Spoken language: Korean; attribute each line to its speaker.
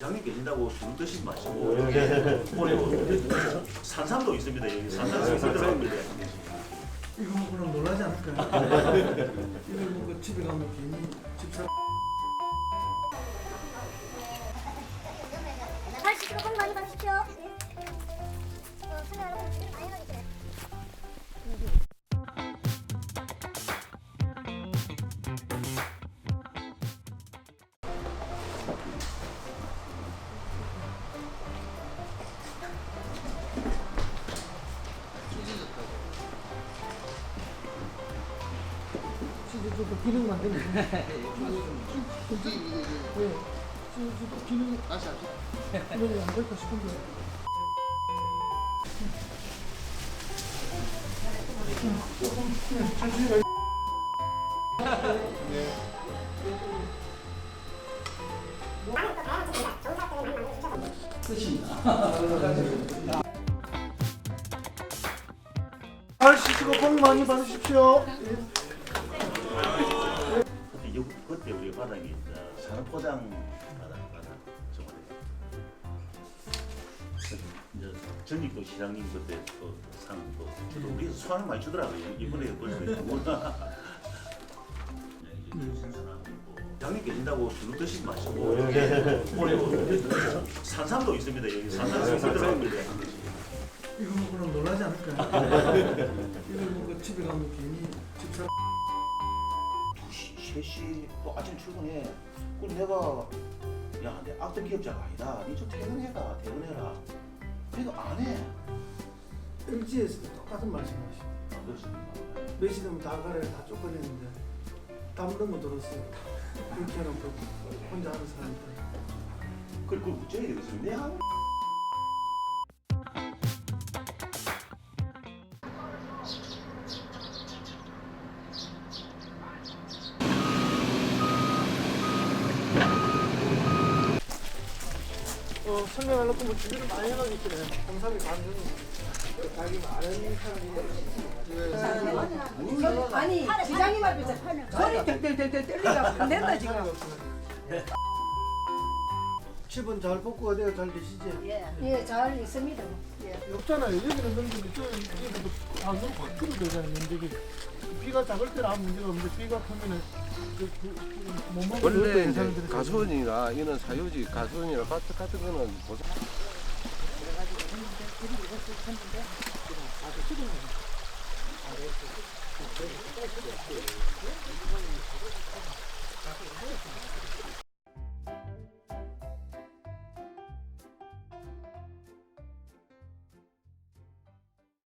Speaker 1: 장님 계신다고 술 드시지 마시고 오래 산삼도 있습니다 여기 산삼 있습니다
Speaker 2: 이거 먹고 그럼 놀라지 않을까요? 이거 먹고 집에 가면 괜히 집사
Speaker 3: 다시 조금 많이. 어, 받으세요.
Speaker 2: 진짜 좀 기능 만드는 거. 네. 진짜 기능 다시 하죠. 기능이 안 될까 싶은데. 잘 씻고 복 많이 받으십시오.
Speaker 1: 그 바닥이 저 산업포장 바닥 바닥. 저번에. 이제 전직도 시장님 그때 또상또 저도 우리 수완을 많이 주더라고요. 이번에 벌써 있고 장님 계신다고 술 드시지 마시고. 오래 산삼도 있습니다. 여기 산삼 있습니다
Speaker 2: 이거 그럼 놀라지 않을까요? 이거 먹고 집에 가면 괜히 집사
Speaker 1: 2시, 3시 또 아침 출근해 그럼 내가 야 내 악덕 기업자가 아니다 니좀 퇴근해라 퇴근해라 내가 안해
Speaker 2: LG에서도 똑같은 말씀하시죠.
Speaker 1: 안 그렇습니까?
Speaker 2: 몇시 되면 다 가래 다 쫓겨내는데 담는 거 들었어요. 그렇게 해놓고 혼자 하는 사람들.
Speaker 1: 그걸 어쩌야 되겠어요 내하
Speaker 2: 어, 설명하려고 뭐 준비를 많이 해가지고 있더래. 검사비 간중 자기 많은 사람이
Speaker 4: 아니 지장님 앞에서 소리 안 된다 지금.
Speaker 2: 10은 잘 뽑고 어디가 잘 계시지?
Speaker 4: 예, 잘 있습니다.
Speaker 2: 없잖아요. 여기는 넘기면 저 여기도 방송 바꾸면 되잖아요. 면적이 비가 작을 때는 아무 문제가 없는데 비가 크면은 그, 그, 그, 못 먹는
Speaker 5: 원래 이제 가수원이나 이런 사유지 가수원이나 같은 같은 거는 보상